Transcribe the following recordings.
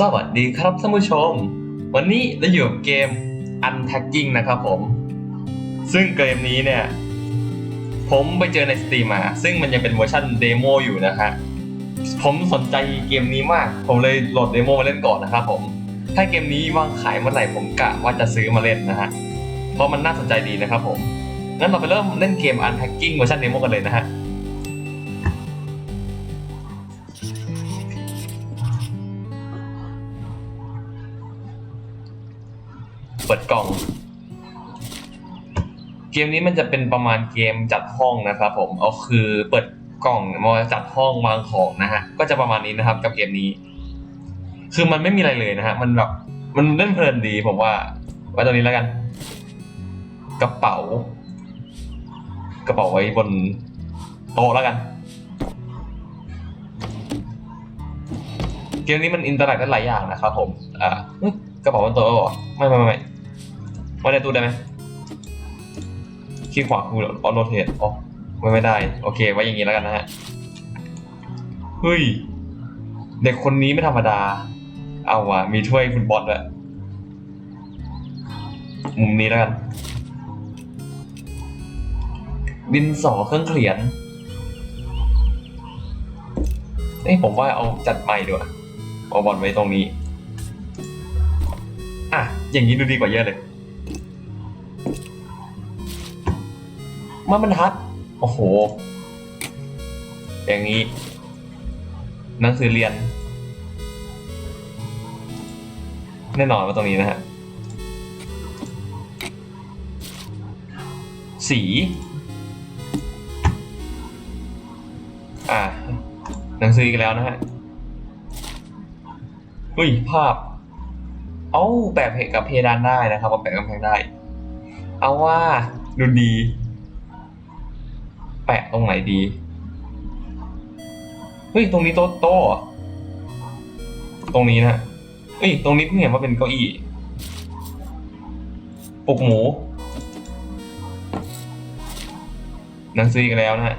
สวัสดีครับท่านผู้ชม วันนี้เราอยู่กับเกม Unpacking นะครับผม ซึ่งเกมนี้เนี่ย ผมไปเจอในสตรีมมา ซึ่งมันยังเป็นเวอร์ชันเดโมอยู่นะฮะผมสนใจเกมนี้มาก ผมเลยโหลดเดโมมาเล่นก่อนนะครับผม ถ้าเกมนี้วางขายเมื่อไหร่ผมกะว่าจะซื้อมาเล่นนะฮะ เพราะมันน่าสนใจดีนะครับผม งั้นเราไปเริ่มเล่นเกม Unpacking เวอร์ชันเดโมกันเลยนะฮะ กล่อง เกมนี้มันจะเป็นประมาณเกมจัดห้องนะครับผมเอาคือเปิดกล่องมาจัดห้องวางของนะฮะก็จะประมาณนี้นะครับ กับเกมนี้ คือมันไม่มีอะไรเลยนะฮะมันแบบมันเล่นเพลินดีผมว่าไว้ตรงนี้แล้วกัน กระเป๋า กระเป๋าไว้บนโต๊ะแล้วกัน เกมนี้มันอินเตอร์แอคได้หลายอย่างนะครับผม อ่ากระเป๋าบนโต๊ะหรอไม่ไม่ไม่ ไม่ไว้ในตู้ได้ไหมคลิกขวาคือออโรเทตอ๋อไม่ไม่ได้ โอเค ไว้อย่างนี้แล้วกันนะฮะ เฮ้ย เด็กคนนี้ไม่ธรรมดา เอาว่ะ มีถ้วยฟุตบอลด้วยมุมนี้แล้วกัน ดินสอเครื่องเขียนเอ้ยผมว่าเอาจัดใหม่ดีกว่าเอาบอลไว้ตรงนี้ อะ อย่างนี้ดูดีกว่าเยอะเลย มาบรรทัด โอ้โห อย่างนี้ หนังสือเรียน แน่นอนว่าตรงนี้นะฮะ สี อ่า หนังสืออีกแล้วนะฮะอุ้ย ภาพ เอาแปะเพกับเพดานได้นะครับเอาแปะกำแพงได้ เอาว่าดูดี แปะตรงไหนดี เฮ้ย ตรงนี้โต๊ะโต๊ะเหรอตรงนี้นะเฮ้ย ตรงนี้เพิ่งเห็นว่าเป็นเก้าอี้ปลุกหมูหนังสืออีกแล้วนะฮะ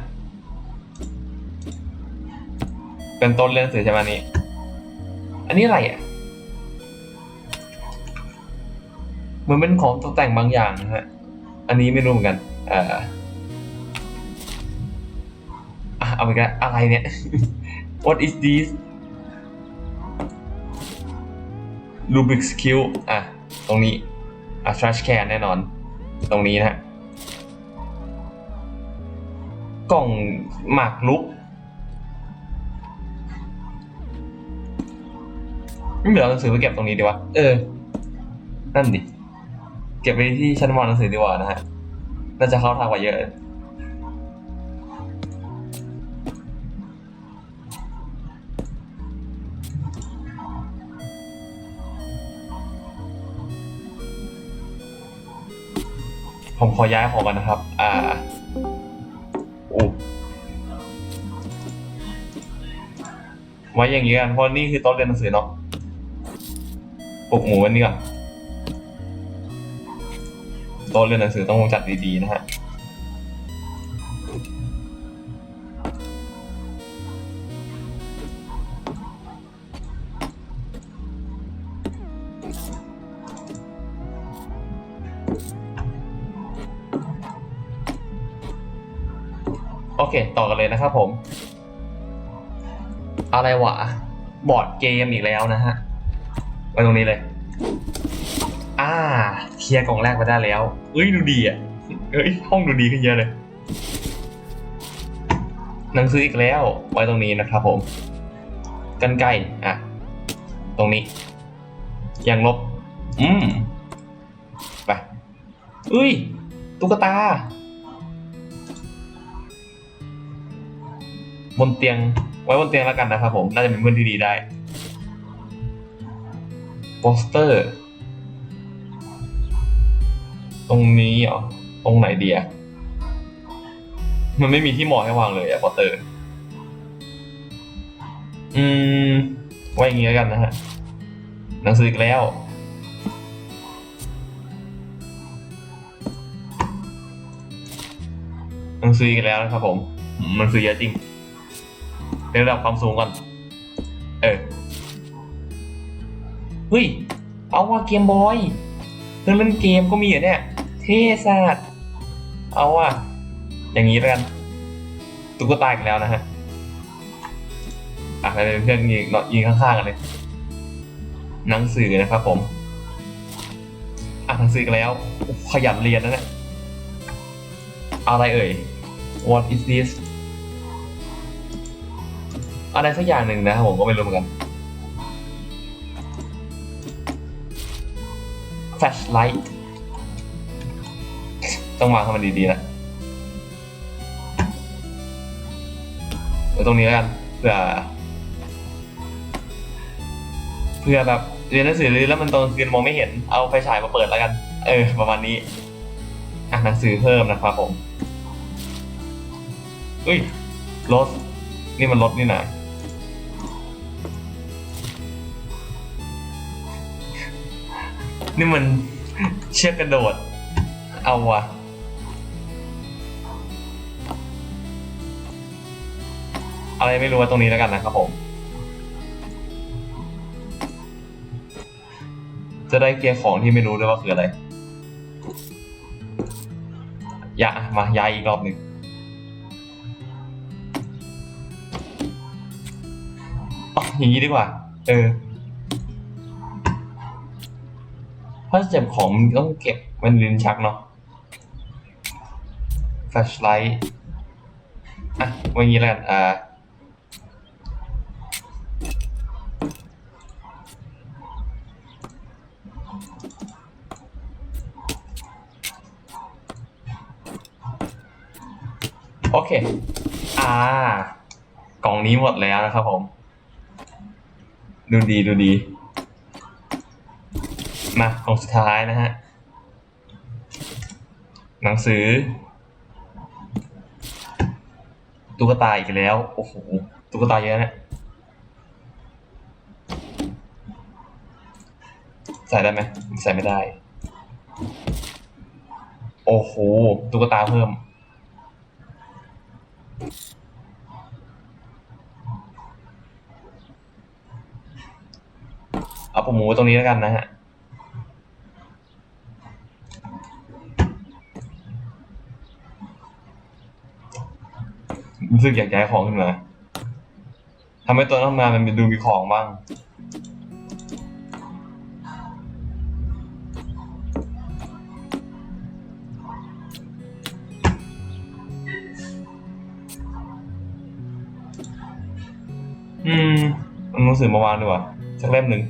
เป็นต้นเรื่องหนังสือใช่ไหมนนี้ อันนี้อะไรอะ เหมือนเป็นของตกแต่งบางอย่างนะฮะ อันนี้ไม่รู้เหมือนกัน เอ่อ เอาไปกันอะไรเนี่ย What is this Rubik's Cube อะ ตรงนี้อะ trash can แน่นอน ตรงนี้นะฮะ กล่องหมากรุกไม่เหลือหนังสือไปเก็บตรงนี้ดีวะ เออ นั่นดิ เก็บไว้ที่ชั้นวางหนังสือดีกว่านะฮะ น่าจะเข้าทางกว่าเยอะ ผมขอย้ายของกันนะครับ อ่าโอ้ไว้อย่างนี้กันเพราะนี่คือโต๊ะเรียนหนังสือเนาะปลุกหมูไวันนี้ก่อนโต๊ะเรียนหนังสือต้องจัดดีๆนะฮะ กันเลยนะครับผม อะไรวะ บอร์ดเกมอีกแล้วนะฮะไว้ตรงนี้เลย อ่า เคลียร์กล่องแรกไปได้แล้ว เอ้ยดูดีอะ เอ้ยห้องดูดีขึ้นเยอะเลย หนังสืออีกแล้ว ไว้ตรงนี้นะครับผม กันไกลอะ ตรงนี้ ยังลบ อืม ไปเอ้ย ตุ๊กตา บนเตียงไว้บนเตียงแล้วกันนะครับผม น่าจะเป็นเพื่อนที่ดีได้ โปสเตอร์ ตรงนี้เหรอ ตรงไหนเดีอะมันไม่มีที่เหมาะให้วางเลยอะโปสเตอร์ อืม ไว้อย่างงี้แล้วกันนะฮะ หนังสืออีกแล้วหนังสืออีกแล้วนะครับผมมหนังสือเยอะจริง ในระดับความสูงก่อน เออ เฮ้ย เอาว่าเกมบอยเครื่องเล่นเกมก็มีเหรอเนี่ย เท่สัสเอาว่ะ อย่างนี้แล้วกัน ตุ๊กตาอีกแล้วนะฮะ อะไปเป็นเพื่อนยิงเนยิงข้างๆกันเลย หนังสือนะครับผม อ่านหนังสืออีกแล้ว ขยันเรียนนะเนี่ย อะไรเอ่ย What is this อะไรสักอย่างหนึ่งนะผมก็ไม่รู้เหมือนกัน flashlight ต้องวางให้มันดีๆนะไว้ตรงนี้แล้วกันเผื่อเพื่อแบบเรียนหนังสือแล้วมันตอนคืนมองไม่เห็นเอาไฟฉายมาเปิดแล้วกัน เออ ประมาณนี้อะหนังสือเพิ่มนะครับผมอุ้ยรถนี่มันรถนี่นะ นี่มันเชือกกระโดด เอาวะอะไรไม่รู้ว่าตรงนี้แล้วกันนะครับผม จะได้เกียร์ของที่ไม่รู้ด้วยว่าคืออะไรยามาย้ายอีกรอบหนึ่งอ๋ออย่างนี้ดีกว่า เออ ถ้าเจ็บของมันต้องเก็บมันลิ้นชักเนาะ flashlight อะวันนี้แล้วกันอ่าโอเค อ่า กล่องนี้หมดแล้วนะครับผม ดูดีดูดี มากล่องสุดท้ายนะฮะ หนังสือตุ๊กตาอีกแล้ว โอ้โห ตุ๊กตาเยอะนะใส่ได้ไหมใส่ไม่ได้ โอ้โห ตุ๊กตาเพิ่ม เอาผมหมูตรงนี้แล้วกันนะฮะ รู้สึกอยากย้ายของขึ้นมาทำให้ตัวทำงานมันดูมีของบ้าง อืมเอาหนังสือมาวางดีกว่าสักเล่มหนึ่ง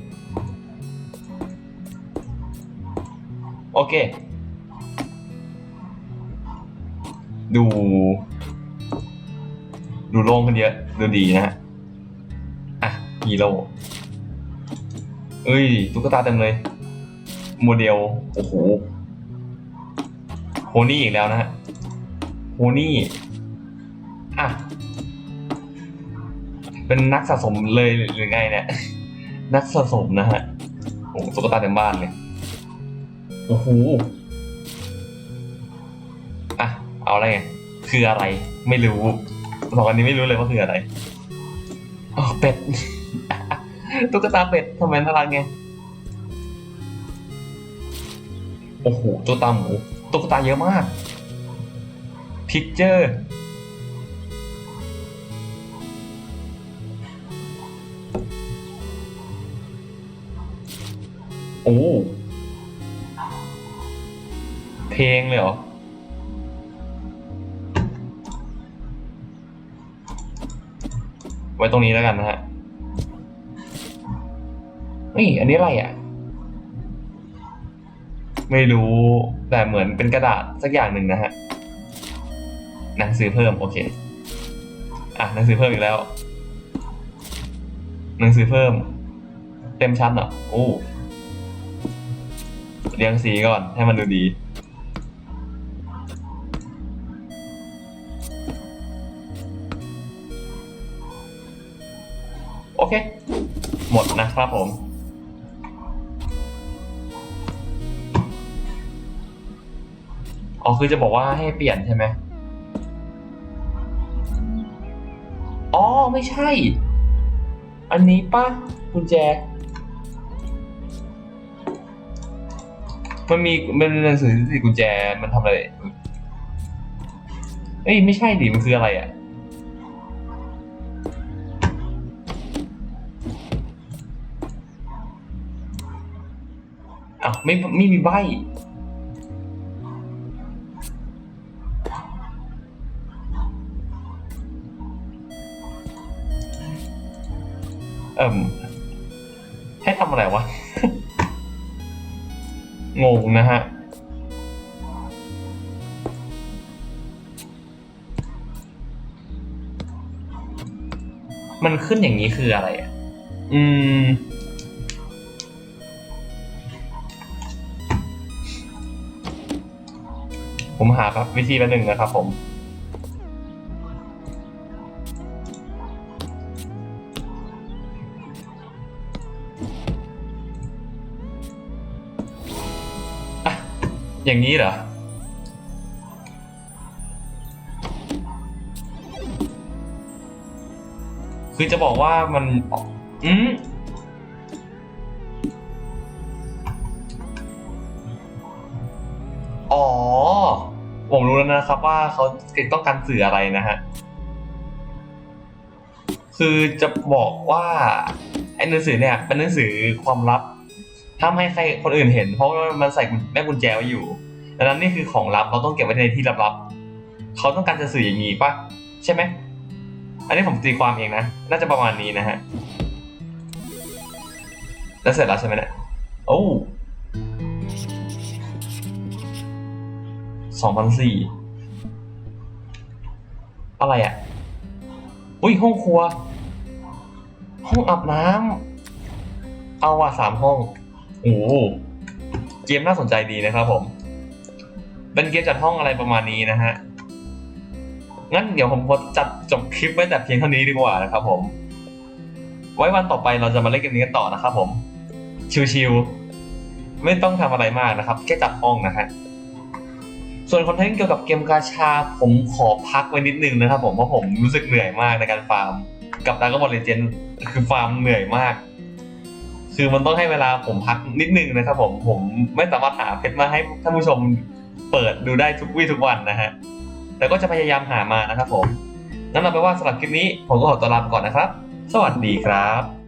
โอเค ดู ดูโล่งขึ้นเยอะ ดูดีนะฮะ อะฮีโร่เอ้ย ตุ๊กตาเต็มเลย โมเดล โอ้โหโฮนี่อีกแล้วนะฮะโฮนี่ อะ เป็นนักสะสมเลยหรือไงเนี่ย นักสะสมนะฮะ โอ้ตุ๊กตาเต็มบ้านเลย โอ้โห อะ เอาอะไรไงคืออะไร ไม่รู้ สองอันนี้ไม่รู้เลยว่าคืออะไรอ๋อเป็ด ตุ๊กตาเป็ดทำไมน่ารักไงโอ้โหตุ๊กตาหมูตุ๊กตาเยอะมากพิกเจอร์โอ้เพลงเลยเหรอ ไว้ตรงนี้แล้วกันนะฮะนี่อันนี้อะไรอะ ไม่รู้แต่เหมือนเป็นกระดาษสักอย่างหนึ่งนะฮะหนังสือเพิ่มโอเคอะหนังสือเพิ่มอีกแล้ว หนังสือเพิ่ม เต็มชั้นเหรอโอ้เรียงสีก่อนให้มันดูดี หมดนะครับผม อ๋อคือจะบอกว่าให้เปลี่ยนใช่ไหมอ๋อไม่ใช่ อันนี้ปะกุญแจ มันมีมันเป็นหนังสือที่กุญแจมันทำอะไร เอ้ยไม่ใช่ดิมันคืออะไรอะ ไม่ไม่มีใบเอิ่มให้ทำอะไรวะ งงนะฮะ มันขึ้นอย่างนี้คืออะไรอะ อืม ผมหาครับวิธีละหนึ่งนะครับผมอะอย่างนี้เหรอ คือจะบอกว่ามัน อืม นะครับว่าเขาต้องการสื่ออะไรนะฮะ คือจะบอกว่าไอ้หนังสือเนี่ย เป็นหนังสือความลับห้ามให้ใครคนอื่นเห็น เพราะว่ามันใส่แม่กุญแจไว้อยู่ดังนั้นนี่คือของลับเราต้องเก็บไว้ในที่ลับๆเขาต้องการจะสื่ออย่างนี้ปะใช่ไหมอันนี้ผมตีความเองนะ น่าจะประมาณนี้นะฮะ แล้วเสร็จแล้วใช่ไหมเนี่ย โอ้สองพันสี่ อะไรอะ อุ้ยห้องครัว ห้องอาบน้ำเอาว่ะสามห้องโอ้โหเกมน่าสนใจดีนะครับผม เป็นเกมจัดห้องอะไรประมาณนี้นะฮะ งั้นเดี๋ยวผมขอจัดจบคลิปไว้แต่เพียงเท่านี้ดีกว่านะครับผม ไว้วันต่อไปเราจะมาเล่นเกมนี้กันต่อนะครับผม ชิวๆไม่ต้องทำอะไรมากนะครับ แค่จัดห้องนะฮะ ส่วนคอนเทนต์เกี่ยวกับเกมกาชาผมขอพักไว้นิดนึงนะครับผมเพราะผมรู้สึกเหนื่อยมากในการฟาร์ม กับดาร์กบอลเลเจนคือฟาร์มเหนื่อยมาก คือมันต้องให้เวลาผมพักนิดนึงนะครับผมผมไม่สามารถหาเพชรมาให้ท่านผู้ชมเปิดดูได้ทุกวี่ทุกวันนะฮะแต่ก็จะพยายามหามานะครับผมนั่นเอาไปว่าสำหรับคลิปนี้ผมก็ขอตัวลาไปก่อนนะครับ สวัสดีครับ